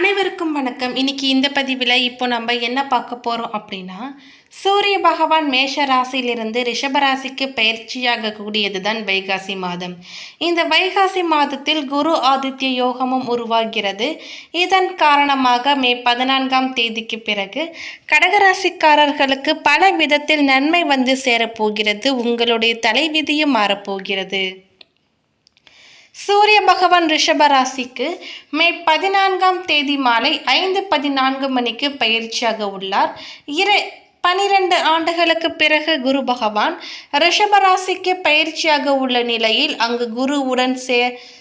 அனைவருக்கும் வணக்கம். இன்னைக்கு இந்த பதிவில் இப்போ நம்ம என்ன பார்க்க போகிறோம் அப்படின்னா சூரிய பகவான் மேஷ ராசியிலிருந்து ரிஷபராசிக்கு பயிற்சியாக கூடியது தான் வைகாசி மாதம். இந்த வைகாசி மாதத்தில் குரு ஆதித்ய யோகமும் உருவாகிறது. இதன் காரணமாக மே பதினான்காம் தேதிக்கு பிறகு கடகராசிக்காரர்களுக்கு பல விதத்தில் நன்மை வந்து சேரப்போகிறது. உங்களுடைய தலைவிதியும் மாறப்போகிறது. சூரிய பகவான் ரிஷப ராசிக்கு மே பதினான்காம் தேதி மாலை ஐந்து பதினான்கு மணிக்கு பயிற்சியாக உள்ளார். இரு பனிரெண்டு ஆண்டுகளுக்கு பிறகு குரு பகவான் ரிஷபராசிக்கு பயிற்சியாக உள்ள நிலையில் அங்கு குருவுடன் சே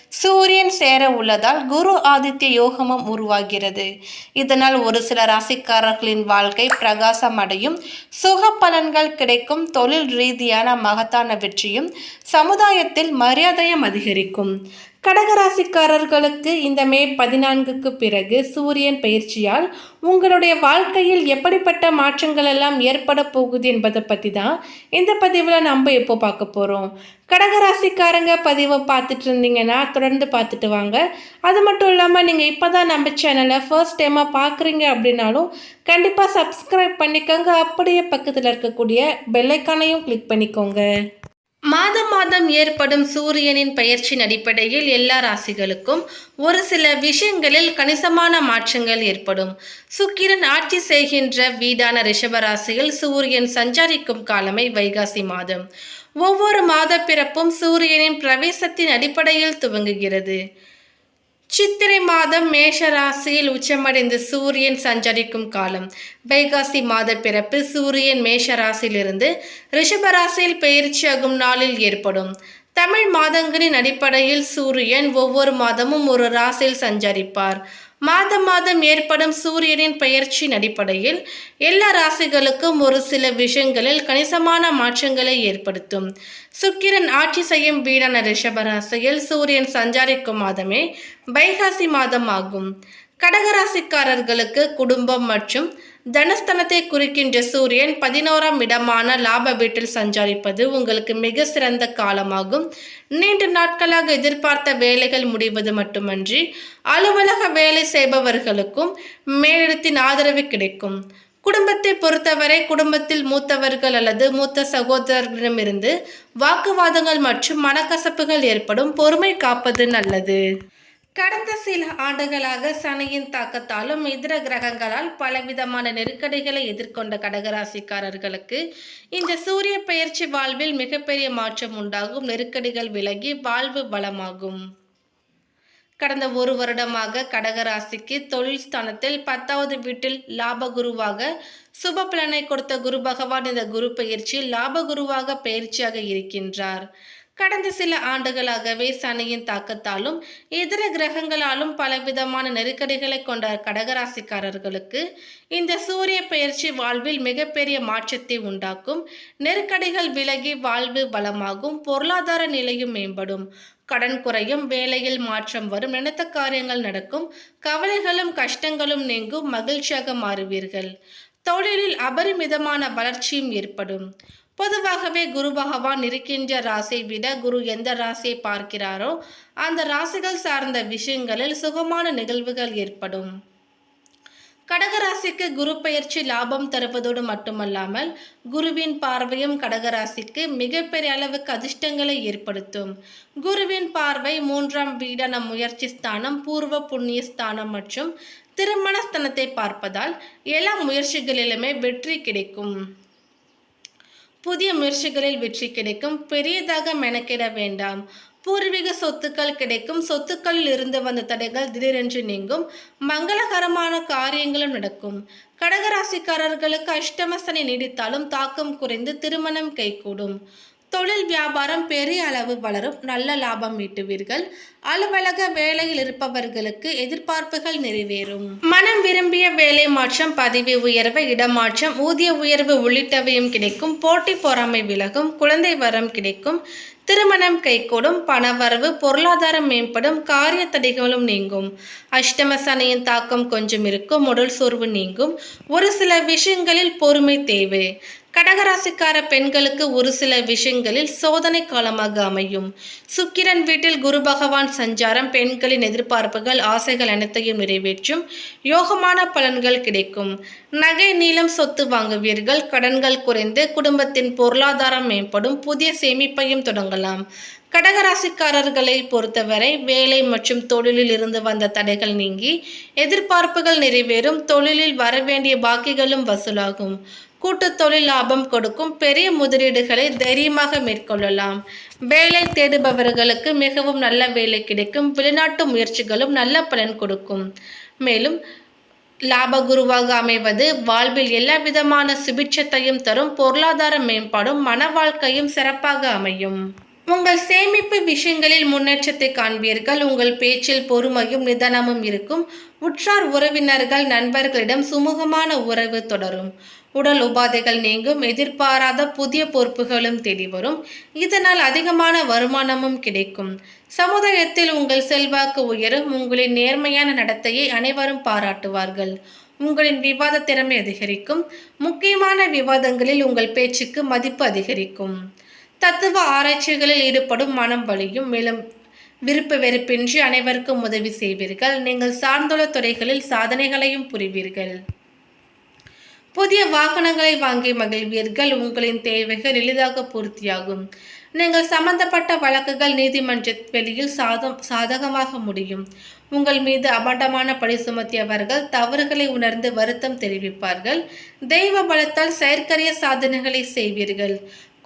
சூரியன் சேர உள்ளதால் குரு ஆதித்ய யோகமும் உருவாகிறது. இதனால் ஒரு சில ராசிக்காரர்களின் வாழ்க்கை பிரகாசம் அடையும். சுக பலன்கள் கிடைக்கும். தொழில் ரீதியான மகத்தான வெற்றியும் சமுதாயத்தில் மரியாதையும் அதிகரிக்கும். கடகராசிக்காரர்களுக்கு இந்த மே பதினான்குக்கு பிறகு சூரியன் பயிற்சியால் உங்களுடைய வாழ்க்கையில் எப்படிப்பட்ட மாற்றங்கள் எல்லாம் ஏற்பட போகுது என்பதை பற்றி தான் இந்த பதிவில் நம்ம எப்போ பார்க்க போகிறோம் கடகராசிக்காரங்க பதிவை பார்த்துட்டு இருந்தீங்கன்னா தொடர்ந்து பார்த்துட்டு வாங்க. அது மட்டும் இல்லாமல் நீங்கள் இப்போ தான் நம்ம சேனலை ஃபர்ஸ்ட் டைமாக பார்க்குறீங்க அப்படின்னாலும் கண்டிப்பாக சப்ஸ்கிரைப் பண்ணிக்கோங்க. அப்படியே பக்கத்தில் இருக்கக்கூடிய பெல்லைக்கானையும் கிளிக் பண்ணிக்கோங்க. மாதம் மாதம் ஏற்படும் சூரியனின் பயிற்சியின் அடிப்படையில் எல்லா ராசிகளுக்கும் ஒரு சில விஷயங்களில் கணிசமான மாற்றங்கள் ஏற்படும். சுக்கிரன் ஆட்சி செய்கின்ற வீடான ரிஷபராசியில் சூரியன் சஞ்சாரிக்கும் காலமே வைகாசி மாதம். ஒவ்வொரு மாத பிறப்பும் சூரியனின் பிரவேசத்தின் அடிப்படையில் துவங்குகிறது. சித்திரை மாதம் மேஷ ராசியில் உச்சமடைந்து சூரியன் சஞ்சரிக்கும் காலம். வைகாசி மாத பிறப்பு சூரியன் மேஷ ராசியிலிருந்து ரிஷபராசியில் பயிற்சியாகும் நாளில் ஏற்படும். தமிழ் மாதங்களின் அடிப்படையில் சூரியன் ஒவ்வொரு மாதமும் ஒரு ராசியில் சஞ்சரிப்பார். மாதம் மாதம் ஏற்படும் சூரியனின் பெயர்ச்சியின் அடிப்படையில் எல்லா ராசிகளுக்கும் ஒரு சில விஷயங்களில் கணிசமான மாற்றங்களை ஏற்படுத்தும். சுக்கிரன் ஆட்சி செய்யும் வீடான ரிஷபராசியில் சூரியன் சஞ்சாரிக்கும் மாதமே பைகாசி மாதம் ஆகும். கடகராசிக்காரர்களுக்கு குடும்பம் மற்றும் தனஸ்தனத்தை குறிக்கின்ற சூரியன் பதினோராம் இடமான லாப வீட்டில் சஞ்சாரிப்பது உங்களுக்கு மிக சிறந்த காலமாகும். நீண்ட நாட்களாக எதிர்பார்த்த வேலைகள் முடிவது மட்டுமன்றி அலுவலக வேலை செய்பவர்களுக்கும் மேலிடத்தின் ஆதரவு கிடைக்கும். குடும்பத்தை பொறுத்தவரை குடும்பத்தில் மூத்தவர்கள் அல்லது மூத்த சகோதரர்களிடமிருந்து வாக்குவாதங்கள் மற்றும் மனக்கசப்புகள் ஏற்படும் பொறுமை காப்பது நல்லது. கடந்த சில ஆண்டுகளாக சனியின் தாக்கத்தாலும் இதர கிரகங்களால் பலவிதமான நெருக்கடிகளை எதிர்கொண்ட கடகராசிக்காரர்களுக்கு இந்த சூரிய பெயர்ச்சி வாழ்வில் மிகப்பெரிய மாற்றம் உண்டாகும். நெருக்கடிகள் விலகி வாழ்வு பலமாகும். கடந்த ஒரு வருடமாக கடகராசிக்கு தொழில் ஸ்தானத்தில் பத்தாவது வீட்டில் லாப குருவாக சுப பலனை கொடுத்த குரு பகவான். இந்த குரு பெயர்ச்சி லாப குருவாக பயிற்சியாக இருக்கின்றார். கடந்த சில ஆண்டுகளாகவே சனியின் தாக்கத்தாலும் இதர கிரகங்களாலும் பலவிதமான நெருக்கடிகளை கொண்ட கடகராசிக்காரர்களுக்கு இந்த சூரிய பெயர்ச்சி வாழ்வில் மிகப்பெரிய மாற்றத்தை உண்டாக்கும். நெருக்கடிகள் விலகி வாழ்வு பலமாகும் பொருளாதார நிலையும் மேம்படும். கடன் குறையும் வேலையில் மாற்றம் வரும் நினைத்த காரியங்கள் நடக்கும். கவலைகளும் கஷ்டங்களும் நீங்கும் மகிழ்ச்சியாக மாறுவீர்கள். தொழிலில் அபரிமிதமான வளர்ச்சியும் ஏற்படும். பொதுவாகவே குரு பகவான் இருக்கின்ற ராசியை விட குரு எந்த ராசியை பார்க்கிறாரோ அந்த ராசிகள் சார்ந்த விஷயங்களில் சுகமான நிகழ்வுகள் ஏற்படும். கடகராசிக்கு குரு பயிற்சி லாபம் தருவதோடு மட்டுமல்லாமல் குருவின் பார்வையும் கடகராசிக்கு மிகப்பெரிய அளவுக்கு அதிர்ஷ்டங்களை ஏற்படுத்தும். குருவின் பார்வை மூன்றாம் வீடான முயற்சி ஸ்தானம் பூர்வ புண்ணிய ஸ்தானம் மற்றும் திருமண ஸ்தானத்தை பார்ப்பதால் எல்லா முயற்சிகளிலுமே வெற்றி கிடைக்கும். புதிய முயற்சிகளில் வெற்றி கிடைக்கும். பெரியதாக மெனக்கிட வேண்டாம். பூர்வீக சொத்துக்கள் கிடைக்கும். சொத்துக்களில் இருந்து வந்த தடைகள் திடீரென்று நீங்கும். மங்களகரமான காரியங்களும் நடக்கும். கடகராசிக்காரர்களுக்கு அஷ்டமசனை நீடித்தாலும் தாக்கம் குறைந்து திருமணம் கைகூடும். தொழில் வியாபாரம் பெரிய அளவு வளரும் நல்ல லாபம் ஈட்டுவீர்கள். அலுவலக வேலையில் இருப்பவர்களுக்கு எதிர்பார்ப்புகள் நிறைவேறும். மனம் விரும்பிய வேலை மாற்றம் பதவி உயர்வு இடமாற்றம் ஊதிய உயர்வு உள்ளிட்டவையும் கிடைக்கும். போட்டி பொறாமை விலகும் குழந்தை வரம் கிடைக்கும். திருமணம் கைகூடும் பணவரவு பொருளாதாரம் மேம்படும் காரிய தடைகளும் நீங்கும். அஷ்டம சனியின் தாக்கம் கொஞ்சம் இருக்கும் உடல் சோர்வு நீங்கும். ஒரு சில விஷயங்களில் பொறுமை தேவை. கடகராசிக்கார பெண்களுக்கு ஒரு சில விஷயங்களில் சோதனை காலமாக அமையும். சுக்கிரன் வீட்டில் குரு பகவான் சஞ்சாரம் பெண்களின் எதிர்பார்ப்புகள் ஆசைகள் அனைத்தையும் நிறைவேற்றும் யோகமான பலன்கள் கிடைக்கும். நகை நீளம் சொத்து வாங்குவீர்கள் கடன்கள் குறைந்து குடும்பத்தின் பொருளாதாரம் மேம்படும் புதிய சேமிப்பையும் தொடங்கலாம். கடகராசிக்காரர்களை பொறுத்தவரை வேலை மற்றும் தொழிலில் இருந்து வந்த தடைகள் நீங்கி எதிர்பார்ப்புகள் நிறைவேறும் தொழிலில் வரவேண்டிய பாக்கிகளும் வசூலாகும். கூட்டு தொழில் லாபம் கொடுக்கும் பெரிய முதலீடுகளை தைரியமாக மேற்கொள்ளலாம். வேலை தேடுபவர்களுக்கு மிகவும் நல்ல வேலை கிடைக்கும். வெளிநாட்டு முயற்சிகளும் நல்ல பலன் கொடுக்கும். மேலும் லாபகுருவாக அமைவது வாழ்வில் எல்லா விதமான சுபிட்சத்தையும் தரும் பொருளாதார மேம்பாடும் மன வாழ்க்கையும் சிறப்பாக அமையும். உங்கள் சேமிப்பு விஷயங்களில் முன்னேற்றத்தை காண்பீர்கள். உங்கள் பேச்சில் பொறுமையும் நிதானமும் இருக்கும். உற்றார் உறவினர்கள் நண்பர்களிடம் சுமூகமான உறவு தொடரும். உடல் உபாதைகள் நீங்கும் எதிர்பாராத புதிய பொறுப்புகளும் தேடி வரும் இதனால் அதிகமான வருமானமும் கிடைக்கும். சமுதாயத்தில் உங்கள் செல்வாக்கு உயரும் உங்களின் நேர்மையான நடத்தையை அனைவரும் பாராட்டுவார்கள். உங்களின் விவாத திறமை அதிகரிக்கும். முக்கியமான விவாதங்களில் உங்கள் பேச்சுக்கு மதிப்பு அதிகரிக்கும். தத்துவ ஆராய்ச்சிகளில் ஈடுபடும் மனம் வலியும் மேலும் விருப்ப வெறுப்பின்றி அனைவருக்கும் உதவி செய்வீர்கள். நீங்கள் சார்ந்துள்ள துறைகளில் சாதனைகளையும் புரிவீர்கள். புதிய வாகனங்களை வாங்கி மகிழ்வீர்கள். உங்களின் தேவைகள் எளிதாக பூர்த்தியாகும். நீங்கள் சம்பந்தப்பட்ட வழக்குகள் நீதிமன்ற வெளியில் சாதம் சாதகமாக முடியும். உங்கள் மீது அபண்டமான பழி சுமத்தியவர்கள் தவறுகளை உணர்ந்து வருத்தம் தெரிவிப்பார்கள். தெய்வ பலத்தால் செயற்கரிய சாதனைகளை செய்வீர்கள்.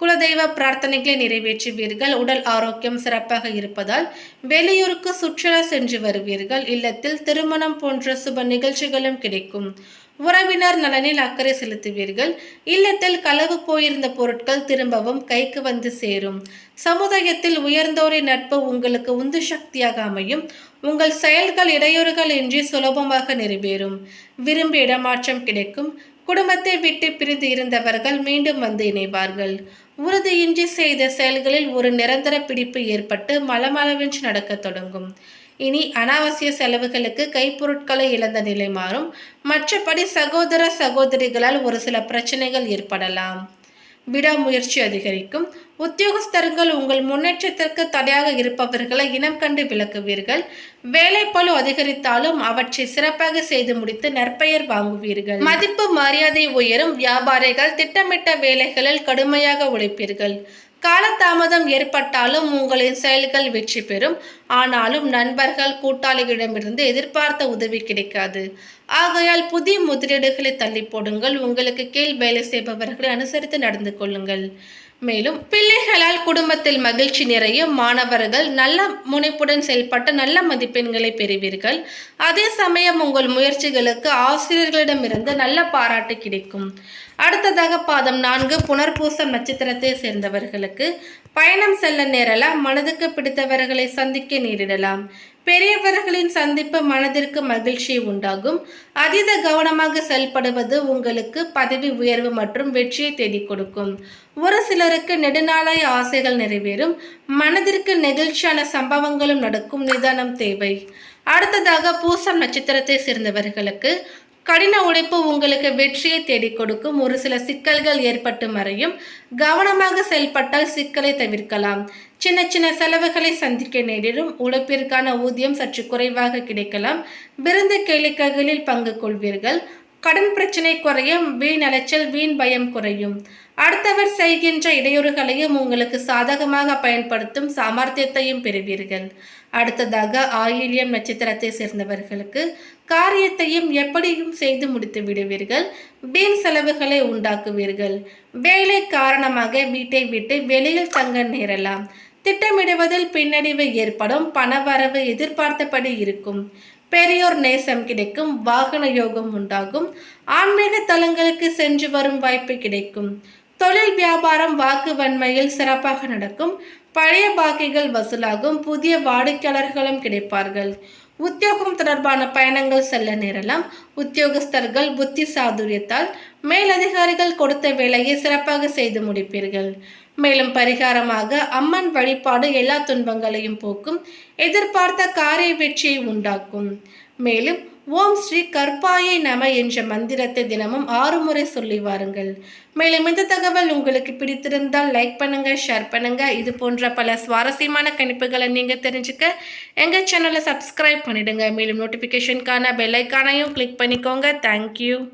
குலதெய்வ பிரார்த்தனைகளை நிறைவேற்றுவீர்கள். உடல் ஆரோக்கியம் சிறப்பாக இருப்பதால் வெளியூருக்கு சுற்றுலா சென்று வருவீர்கள். இல்லத்தில் திருமணம் போன்ற சுப நிகழ்ச்சிகளும் கிடைக்கும். உறவினர் நலனில் அக்கறை செலுத்துவீர்கள். இல்லத்தில் களவு போயிருந்த பொருட்கள் திரும்பவும் கைக்கு வந்து சேரும். சமுதாயத்தில் உயர்ந்தோரின் நட்பு உங்களுக்கு உந்து சக்தியாக அமையும். உங்கள் செயல்கள் இடையூறுகள் இன்றி சுலபமாக நிறைவேறும். விரும்பி இடமாற்றம் கிடைக்கும். குடும்பத்தை விட்டு பிரிந்து இருந்தவர்கள் மீண்டும் வந்து இணைவார்கள். உறுதியின்றி செய்த செயல்களில் ஒரு நிரந்தர பிடிப்பு ஏற்பட்டு மலமளவென்று நடக்கத் தொடங்கும். இனி அனாவசிய செலவுகளுக்கு கைப்பொருட்களை இழந்த நிலை மாறும். மற்றபடி சகோதர சகோதரிகளால் ஒரு சில பிரச்சனைகள் ஏற்படலாம். விடாமுயற்சி அதிகரிக்கும். உத்தியோகஸ்தர்கள் உங்கள் முன்னேற்றத்திற்கு தடையாக இருப்பவர்களை இனம் கண்டு விளக்குவீர்கள். வேலைப்பழு அதிகரித்தாலும் அவற்றை சிறப்பாக செய்து முடித்து நற்பெயர் வாங்குவீர்கள். மதிப்பு மரியாதை உயரும் வியாபாரிகள் திட்டமிட்ட வேலைகளில் கடுமையாக உழைப்பீர்கள். காலதாமதம் ஏற்பட்டாலும் உங்களின் செயல்கள் வெற்றி பெறும். ஆனாலும் நண்பர்கள் கூட்டாளிகளிடமிருந்து எதிர்பார்த்த உதவி கிடைக்காது. ஆகையால் புதிய முதலீடுகளை தள்ளி போடுங்கள். உங்களுக்கு கீழ் வேலை செய்பவர்களை அனுசரித்து நடந்து கொள்ளுங்கள். மேலும் பிள்ளைகளால் குடும்பத்தில் மகிழ்ச்சி நிறையும் மாணவர்கள் நல்ல முனைப்புடன் செயல்பட்டு நல்ல மதிப்பெண்களை பெறுவீர்கள். அதே சமயம் உங்கள் முயற்சிகளுக்கு ஆசிரியர்களிடமிருந்து நல்ல பாராட்டு கிடைக்கும். அடுத்ததாக பாதம் நான்கு புனர்பூசம் நட்சத்திரத்தை சேர்ந்தவர்களுக்கு பயணம் செல்ல நேரலாம் மனதுக்கு பிடித்தவர்களை சந்திக்க நேரிடலாம். பெரியவர்களின் சந்திப்பு மனதிற்கு மகிழ்ச்சியை உண்டாகும். அதீத கவனமாக செயல்படுவது உங்களுக்கு பதவி உயர்வு மற்றும் வெற்றியை தேடிக் கொடுக்கும். ஒரு சிலருக்கு நெடுநாளாய ஆசைகள் நிறைவேறும். மனதிற்கு நெகிழ்ச்சியான சம்பவங்களும் நடக்கும். நிதானம் தேவை. அடுத்ததாக பூசம் நட்சத்திரத்தை சேர்ந்தவர்களுக்கு கடின உழைப்பு உங்களுக்கு வெற்றியை தேடிக் கொடுக்கும். ஒரு சில சிக்கல்கள் ஏற்பட்டு மறையும். கவனமாக செயல்பட்டால் சிக்கலை தவிர்க்கலாம். சின்ன சின்ன செலவுகளை சந்திக்க நேரிடும். உழைப்பிற்கான ஊதியம் சற்று குறைவாக கிடைக்கலாம். விருந்து கேளிக்கைகளில் பங்கு கொள்வீர்கள். கடன் பிரச்சனை குறையும் வீண் அலைச்சல் வீண் பயம் குறையும். அடுத்தவர் செய்கின்ற இடையூறுகளையும் உங்களுக்கு சாதகமாக பயன்படுத்தும் சாமர்த்தியத்தையும் பெறுவீர்கள். அடுத்ததாக ஆயில்யம் நட்சத்திரத்தை சேர்ந்தவர்களுக்கு காரியத்தையும் எப்படியும் செய்து முடித்து விடுவீர்கள். வீண் செலவுகளை உண்டாக்குவீர்கள். வேலை காரணமாக வீட்டை விட்டு வெளியில் தங்க நேரலாம். திட்டமிடுவதில் பின்னடைவு ஏற்படும் பணவரவு எதிர்பார்த்தபடி இருக்கும். பெரியோர் நேசம் கிடைக்கும் வாகன யோகம் உண்டாகும். ஆன்மீக தலங்களுக்கு சென்று வரும் வாய்ப்பு கிடைக்கும். தொழில் வியாபாரம் வாக்கு வன்மையில் சிறப்பாக நடக்கும். பழைய பாக்கிகள் வசூலாகும். புதிய வாடிக்கையாளர்களும் கிடைப்பார்கள். உத்தியோகம் தொடர்பான பயணங்கள் செல்ல நேரலாம். உத்தியோகஸ்தர்கள் புத்தி சாதுரியத்தால் மேலதிகாரிகள் கொடுத்த வேலையை சிறப்பாக செய்து முடிப்பீர்கள். மேலும் பரிகாரமாக அம்மன் வழிபாடு எல்லா துன்பங்களையும் போக்கும் எதிர்பார்த்த காரிய வெற்றியை உண்டாக்கும். மேலும் ஓம் ஸ்ரீ கற்பாயை நம என்ற மந்திரத்தை தினமும் ஆறு முறை சொல்லி வாருங்கள். மேலும் இந்த தகவல் உங்களுக்கு பிடித்திருந்தால் லைக் பண்ணுங்க ஷேர் பண்ணுங்க. இது போன்ற பல சுவாரஸ்யமான கணிப்புகளை நீங்க தெரிஞ்சுக்க எங்க சேனலை சப்ஸ்கிரைப் பண்ணிடுங்க. மேலும் நோட்டிஃபிகேஷனுக்கான பெல்லைக்கானையும் கிளிக் பண்ணிக்கோங்க. தேங்க்யூ